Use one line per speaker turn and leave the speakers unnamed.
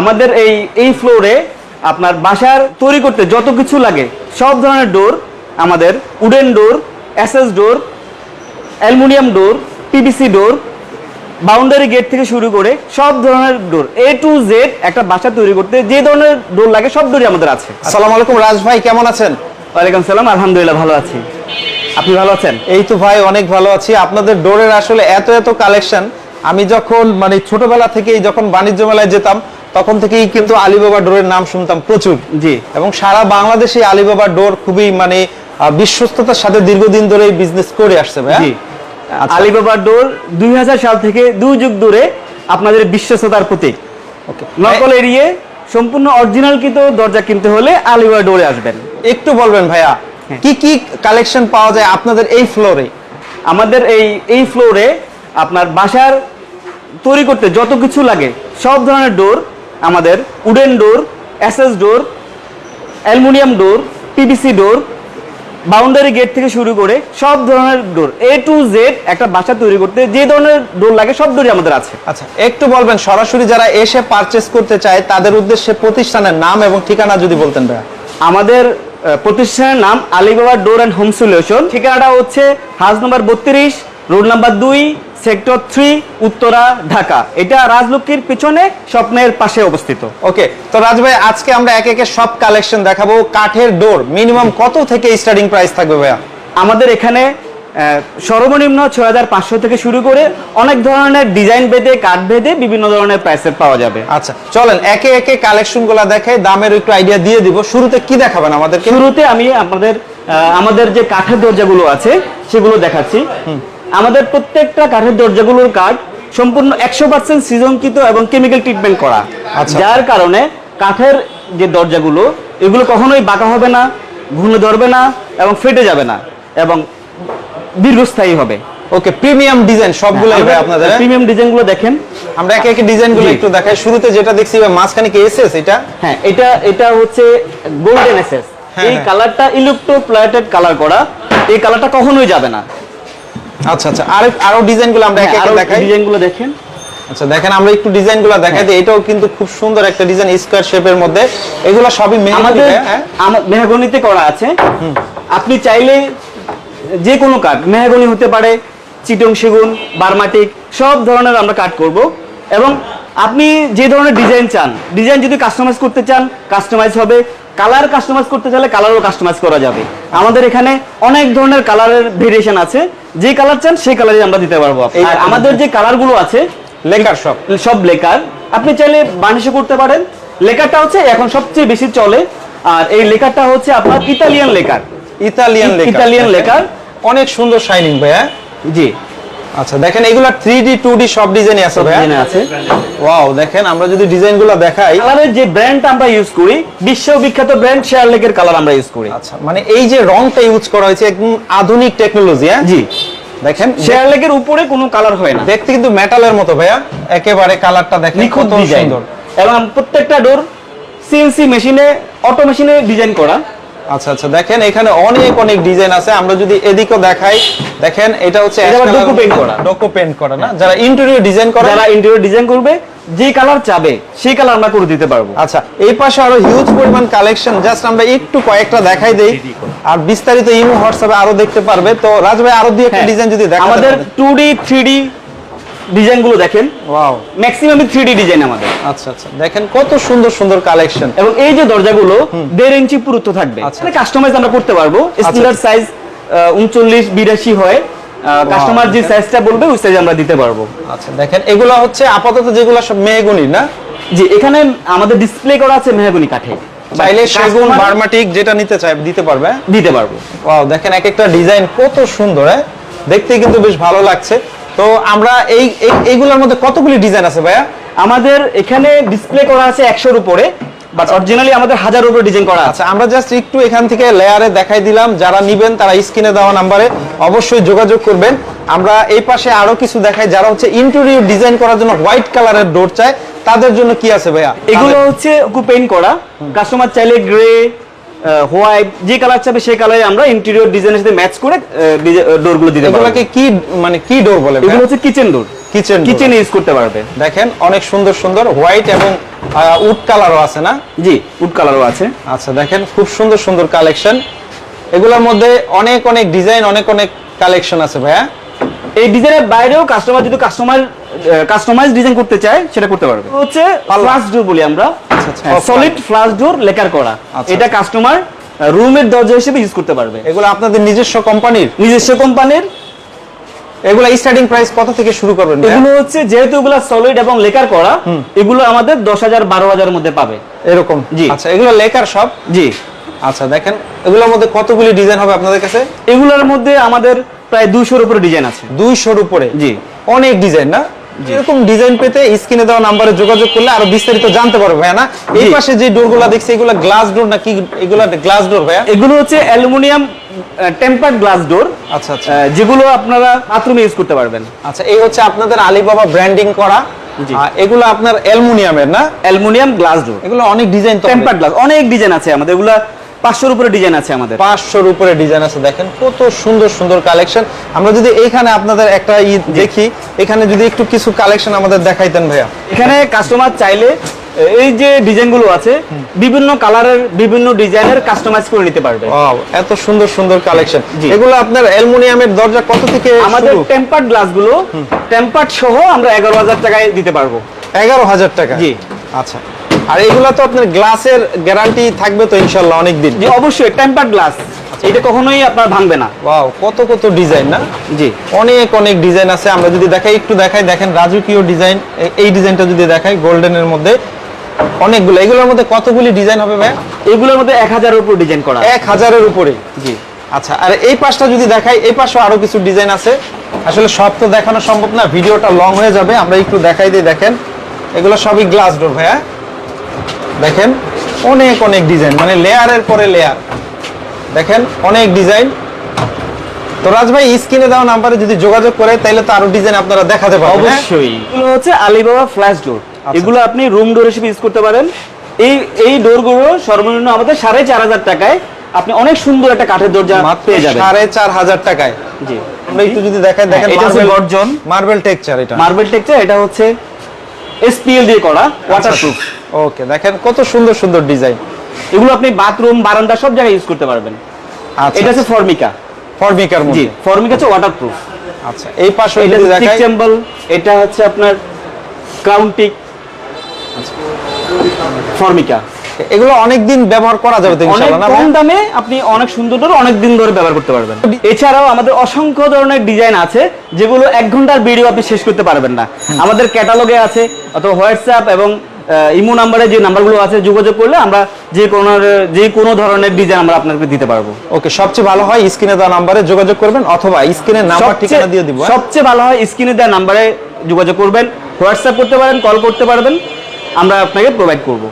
আমাদের এই এই ফ্লোরে আপনার বাসার তৈরি করতে যত কিছু লাগে সব ধরনের ডোর আমাদের wooden door access door aluminium door PVC door boundary gate থেকে শুরু করে সব ধরনের ডোর এ টু জেড একটা বাসা তৈরি করতে যে ধরনের ডোর লাগে সব ডোরই আমাদের আছে।
আসসালামু আলাইকুম রাজ ভাই কেমন আছেন?
ওয়ালাইকুম সালাম আলহামদুলিল্লাহ ভালো আছি। আপনি ভালো আছেন?
এই তো ভাই অনেক ভালো আছি। আপনাদের ডোরের আসলে এত এত কালেকশন আমি যখন মানে ছোটবেলা থেকেই যখন বাণিজ্য মেলায় যেতাম তখন থেকেই কিন্তু আলিবাবা ডোরের নাম শুনতাম প্রচুর।
জি।
এবং সারা বাংলাদেশে আলিবাবা ডোর খুবই মানে বিশ্বস্ততার সাথে দীর্ঘদিন ধরে বিজনেস করে আসছে ভাই আচ্ছা।
ডোর দুই হাজার সাল থেকে দুই যুগ ধরে আপনাদের বিশ্বস্ততার প্রতীক।
ওকে
নকল এড়িয়ে সম্পূর্ণ অরিজিনাল কিন্তু দরজা কিনতে হলে আলিবাবা ডোরে আসবেন।
একটু বলবেন ভাইয়া
হ্যাঁ।
কি কি কালেকশন পাওয়া যায় আপনাদের এই ফ্লোরে
আমাদের এই এই ফ্লোরে আপনার বাসার তৈরি করতে যত কিছু লাগে সব ধরনের ডোর আমাদের wooden door access door aluminium door PVC door boundary gate থেকে শুরু করে সব ধরনের ডোর এ টু জেড একটা বাসা তৈরি করতে যে ধরনের ডোর লাগে সব ডোরই আমাদের আছে।
আচ্ছা একটু বলবেন সরাসরি যারা এসে পারচেস করতে চায় তাদের উদ্দেশ্যে প্রতিষ্ঠানের নাম এবং ঠিকানা যদি বলতেন ভাইয়া।
আমাদের প্রতিষ্ঠানের নাম Alibaba door and home solution. ঠিকানাটা হচ্ছে হাউস নাম্বার বত্রিশ রোড নাম্বার দুই সেক্টর থ্রি উত্তরা ঢাকা। এটা রাজলক্ষ্মীর পিছনে স্বপ্নের পাশে অবস্থিত।
ওকে তো রাজ ভাই আজকে আমরা একে একে সব কালেকশন দেখাবো। কাঠের ডোর মিনিমাম কত থেকে স্টার্টিং প্রাইস থাকবে ভাইয়া?
আমাদের এখানে সর্বনিম্ন ছয় হাজার পাঁচশো থেকে শুরু করে অনেক ধরনের ডিজাইন ভেদে কাঠ ভেদে বিভিন্ন ধরনের প্রাইসের পাওয়া যাবে।
আচ্ছা চলেন একে একে কালেকশনগুলা দেখে দামের একটু আইডিয়া দিয়ে দিব। শুরুতে কি দেখাবেন আমাদের
শুরুতে আমি আমাদের আমাদের যে কাঠের দরজাগুলো আছে সেগুলো দেখাচ্ছি। আমাদের প্রত্যেকটা কাঠের দরজাগুলোর কাঠ সম্পূর্ণ একশো পার্সেন্ট সৃজনকৃত এবং কেমিক্যাল ট্রিটমেন্ট করা।
আচ্ছা।
যার কারণে কাঠের যে দরজাগুলো এগুলো কখনোই বাঁকা হবে না ঘুনে ধরবে না এবং ফেটে যাবে না এবং দীর্ঘস্থায়ী হবে।
ওকে প্রিমিয়াম ডিজাইন সবগুলাই ভাই আপনাদের হ্যাঁ?
প্রিমিয়াম ডিজাইনগুলো দেখেন।
আমরা একে একে
ডিজাইনগুলো
একটু দেখাই। শুরুতে যেটা দেখছি ভাই মাঝখানে কি এসএস এটা?
হ্যাঁ এটা এটা হচ্ছে গোল্ডেন এসএস
হ্যাঁ,
এই
কালারটা
কালারটা ইলেকট্রোপ্লেটেড কালার করা। এই কালারটা কখনোই যাবে না।
আচ্ছা আচ্ছা আর আরও ডিজাইনগুলো আমরা একে
হ্যাঁ,
একে দেখাই।
ডিজাইনগুলো দেখেন।
আচ্ছা দেখেন আমরা একটু ডিজাইনগুলো দেখাই দিই। এটাও কিন্তু খুব সুন্দর একটা ডিজাইন স্কোয়ার শেপের মধ্যে। এগুলো সবই মেহগনি
আমাদের
হ্যাঁ?
মেহগনিতে করা আছে। আপনি চাইলে যে কোনো কাঠ মেহগনি হতে পারে চিটং সেগুন বারমাটিক সব ধরনের আমরা কাঠ করব। এবং আপনি যে ধরনের ডিজাইন চান ডিজাইন যদি কাস্টমাইজ করতে চান কাস্টমাইজ হবে। কালার কাস্টমাইজ করতে চাইলে কালারও কাস্টমাইজ করা যাবে। আমাদের এখানে অনেক ধরনের কালারের ভেরিয়েশন আছে। যে কালার চান সেই কালারই আমরা দিতে পারব। আর আমাদের যে কালারগুলো আছে
লেকার সব।
সব লেকার। আপনি চাইলে বানিশে করতে পারেন। লেকারটা হচ্ছে এখন সবচেয়ে বেশি চলে। আর এই লেকারটা হচ্ছে আপনার Italian lacquer.
Italian
Italian lacquer.
অনেক সুন্দর শাইনিং ভাই হ্যাঁ
জি।
আচ্ছা দেখেন এগুলা 3D 2D সব ডিজাইনই আছে ভাই
আছে।
ওয়াও দেখেন আমরা যদি ডিজাইনগুলো দেখাই।
কালারের যে ব্র্যান্ড আমরা ইউজ করি বিশ্ববিখ্যাত ব্র্যান্ড শেয়ার লেকের কালার আমরা ইউজ করি।
আচ্ছা মানে এই যে রংটা ইউজ করা হয়েছে একদম আধুনিক টেকনোলজি হ্যাঁ?
জি।
দেখেন
শেয়ার লেকের উপরে কোনো কালার হয় না।
দেখতে কিন্তু মেটালের মতো ভাইয়া। একেবারে কালারটা দেখেন কত সুন্দর।
এবং প্রত্যেকটা ডোর সিএনসি মেশিনে অটো মেশিনে ডিজাইন করা।
আচ্ছা আচ্ছা দেখেন এখানে অনেক অনেক ডিজাইন আছে। আমরা যদি এদিকেও দেখাই দেখেন এটা হচ্ছে
docu paint করা।
ডোকো পেন্ট করা না? যারা ইন্টেরিয়র ডিজাইন করে
যারা ইন্টেরিয়র ডিজাইন করবে যে কালার চাবে সেই কালার আমরা করে দিতে পারব।
আচ্ছা এই পাশে আরও হিউজ পরিমাণ কালেকশন জাস্ট আমরা একটু কয়েকটা দেখাই দেই। আর বিস্তারিত ইমো হোয়াটসঅ্যাপে আরও দেখতে পারবে। তো রাজ ভাই আরও দুই একটা
হ্যাঁ,
ডিজাইন যদি দেখাতে
আমাদের
পারেন।
টু ডি থ্রি ডি ডিজাইনগুলো দেখেন।
ওয়াও
থ্রি ডিজাইন আমাদের।
আচ্ছা আচ্ছা। দেখেন কত সুন্দর সুন্দর কালেকশন
এবং এই যে দরজাগুলো দেড় ইঞ্চি পুরুত্ব থাকবে।
আচ্ছা।
কাস্টমাইজ আমরা করতে পারব। স্ট্যান্ডার্ড সাইজ উনচল্লিশ বিরাশি হয়। কাস্টমার যে সাইজটা বলবে ওই সাইজ আমরা দিতে পারব।
আচ্ছা দেখেন এগুলো হচ্ছে আপাতত যেগুলো সব মেহগুনি না?
যে এখানে আমাদের ডিসপ্লে করা আছে মেহগনি কাঠে।
চাইলে সেগুন বার্মাটিক যেটা নিতে চায় দিতে পারবে
দিতে পারব।
ওয়াও দেখেন এক একটা ডিজাইন কত সুন্দর হ্যাঁ? দেখতে কিন্তু বেশ ভালো লাগছে। তো আমরা এই এই- এইগুলোর মধ্যে কতগুলি ডিজাইন আছে ভাইয়া?
আমাদের এখানে ডিসপ্লে করা আছে একশোর উপরে বাট অরিজিনালি আমাদের হাজার উপরে ডিজাইন করা আছে।
আচ্ছা আমরা জাস্ট একটু এখান থেকে লেয়ারে দেখাই দিলাম যারা নিবেন তারা স্ক্রিনে দেওয়া নাম্বারে অবশ্যই যোগাযোগ করবেন। আমরা এই পাশে আরও কিছু দেখাই যারা হচ্ছে ইন্টেরিয়র ডিজাইন করার জন্য হোয়াইট কালারের ডোর চায় তাদের জন্য কি আছে ভাইয়া?
এগুলো হচ্ছে পেইন্ট করা। কাস্টমার চাইলে গ্রে হোয়াইট যে কালার চাবে সেই কালারে আমরা ইন্টেরিয়র ডিজাইনের সাথে ম্যাচ করে ডোরগুলো দিতে পারব।
এগুলোকে কি মানে কি ডোর বলে
এগুলো হচ্ছে কিচেন ডোর
কিচেন
কিচেনে ইউজ করতে পারবে।
দেখেন অনেক সুন্দর সুন্দর হোয়াইট এবং উড কালারও আছে না?
জি উড কালারও আছে।
আচ্ছা দেখেন খুব সুন্দর সুন্দর কালেকশন এগুলোর মধ্যে অনেক অনেক ডিজাইন অনেক অনেক কালেকশন আছে ভাইয়া।
এই ডিজাইনের বাইরেও কাস্টমার যদি কাস্টমার কাস্টমাইজ ডিজাইন করতে চায় সেটা করতে পারবে। হচ্ছে ফ্লাশ ডোর বলি আমরা। সলিড ফ্লাশ ডোর লেকার করা।
আচ্ছা।
এটা কাস্টমার রুমের দরজা হিসেবে ইউজ করতে পারবে।
এগুলো আপনাদের নিজস্ব কোম্পানির?
নিজস্ব কোম্পানির।
এগুলো স্টার্টিং প্রাইস কত থেকে শুরু করবেন
এগুলো হচ্ছে যেহেতু এগুলো সলিড এবং লেকার করা এগুলো আমাদের দশ হাজার বারো হাজার মধ্যে পাবে।
এরকম?
জি।
আচ্ছা এগুলো লেকার সব?
জি।
আচ্ছা দেখেন এগুলোর মধ্যে কতগুলি ডিজাইন হবে আপনাদের কাছে?
এগুলোর মধ্যে আমাদের প্রায় দুশোর উপরে ডিজাইন আছে।
দুইশোর উপরে?
জি।
অনেক ডিজাইন না? এরকম ডিজাইন পেতে স্ক্রিনে দেওয়া নাম্বারে যোগাযোগ করলে আরও বিস্তারিত জানতে পারবে ভাইয়া না? এই পাশে যে ডোরগুলো দেখছি এগুলো গ্লাস ডোর না কি এগুলো গ্লাস ডোর ভাইয়া?
এগুলো হচ্ছে অ্যালুমিনিয়াম টেম্পার্ড গ্লাস ডোর
আচ্ছা আচ্ছা।
যেগুলো আপনারা বাথরুমে ইউজ করতে পারবেন।
আচ্ছা এই হচ্ছে আপনাদের আলিবাবা ব্র্যান্ডিং করা। এগুলো আপনার অ্যালুমিনিয়ামের না?
অ্যালুমিনিয়াম গ্লাস ডোর
এগুলো অনেক ডিজাইন
টেম্পার্ড গ্লাস অনেক। ডিজাইন আছে আমাদের। এগুলা পাঁচশোর উপরে ডিজাইন আছে আমাদের।
পাঁচশোর উপরে ডিজাইন আছে দেখেন কত সুন্দর সুন্দর কালেকশন আমরা যদি এইখানে আপনাদের একটা ই দেখি এখানে যদি একটু কিছু কালেকশন আমাদের দেখাইতেন ভাইয়া।
এখানে কাস্টমার চাইলে এই যে ডিজাইনগুলো আছে বিভিন্ন কালারের বিভিন্ন ডিজাইনের কাস্টমাইজ করে নিতে পারবে।
এত সুন্দর সুন্দর কালেকশন এগুলো আপনার অ্যালুমিনিয়ামের দরজা কত থেকে
আমাদের টেম্পার্ড গ্লাসগুলো টেম্পার্ড সহ আমরা এগারো হাজার টাকায় দিতে পারব।
এগারো হাজার টাকা
জি।
আচ্ছা। আর এগুলো তো আপনার গ্লাসের গ্যারান্টি থাকবে তো ইনশাল্লাহ অনেক দিন
জি অবশ্যই টেম্পার্ড গ্লাস এটা কখনোই আপনার ভাঙবে না।
ওয়াও কত কত ডিজাইন না?
জি।
অনেক অনেক ডিজাইন আছে আমরা যদি দেখাই একটু দেখাই দেখেন রাজকীয় ডিজাইন এই ডিজাইনটা যদি দেখাই গোল্ডেনের মধ্যে অনেকগুলো। এগুলোর মধ্যে কতগুলি ডিজাইন হবে ভাই
এগুলোর মধ্যে এক হাজারের উপর ডিজাইন করা
এক হাজারের উপরে।
জি।
আচ্ছা আর এই পাশটা যদি দেখাই এই পাশেও আরও কিছু ডিজাইন আছে। আসলে সব তো দেখানো সম্ভব না ভিডিওটা লং হয়ে যাবে আমরা একটু দেখাই দিই দেখেন। এগুলো সবই গ্লাস ডোর ভাইয়া। দেখেন অনেক অনেক ডিজাইন মানে লেয়ারের পরে লেয়ার দেখেন অনেক ডিজাইন তো রাজ ভাই স্ক্রিনে দেওয়া নাম্বারে যদি যোগাযোগ করে তাহলে তো আরও ডিজাইন আপনারা দেখাতে পারবেন হ্যাঁ?
অবশ্যই। এগুলো হচ্ছে আলিবাবা ফ্ল্যাশ ডোর। এগুলো আপনি রুম ডোর হিসেবে ইউজ করতে পারেন। এই এই ডোরগুলো সর্বনিম্ন আমাদের সাড়ে চার হাজার টাকায় আপনি অনেক সুন্দর একটা কাঠের দরজা পেয়ে যাবেন।
সাড়ে চার হাজার টাকায়।
জি।
আমরা একটু যদি দেখেন দেখেন
এটা হচ্ছে গর্জন
মার্বেল টেক্সচার এটা।
মার্বেল টেক্সচার এটা হচ্ছে এসপিএল দিয়ে করা
আচ্ছা।
ওয়াটারপ্রুফ
ওকে দেখেন কত সুন্দর সুন্দর ডিজাইন।
এগুলো আপনি বাথরুম বারান্দা সব জায়গায় ইউজ করতে পারবেন।
আচ্ছা
এটা হচ্ছে ফর্মিকা
ফর্মিকার
জি
মধ্যে।
ফর্মিকা হচ্ছে ওয়াটারপ্রুফ
আচ্ছা এই পাশে
এটা
দেখাই।
টেম্বল এটা হচ্ছে আপনার কাউন্টিক ফর্মিকা
এগুলো অনেক দিন ব্যবহার করা যাবে ইনশাআল্লাহ
কম দামে আপনি অনেক সুন্দর ধরে অনেক দিন ধরে ব্যবহার করতে পারবেন। এছাড়াও আমাদের অসংখ্য ধরনের ডিজাইন আছে যেগুলো এক ঘণ্টার ভিডিও আপনি শেষ করতে পারবেন না। আমাদের ক্যাটালগে আছে অথবা হোয়াটসঅ্যাপ এবং ইমো নাম্বারে যে নাম্বারগুলো আছে যোগাযোগ করলে আমরা যে কোনো যে কোনো ধরনের ডিজাইন আমরা আপনাকে দিতে পারব।
ওকে সবচেয়ে ভালো হয় স্ক্রিনে দেওয়া নাম্বারে যোগাযোগ করবেন অথবা স্ক্রিনের নাম্বার ঠিকানা দিয়ে দিব হ্যাঁ?
সবচেয়ে ভালো হয় স্ক্রিনে দেওয়া নাম্বারে যোগাযোগ করবেন হোয়াটসঅ্যাপ করতে পারেন কল করতে পারবেন আমরা আপনাকে প্রোভাইড করব।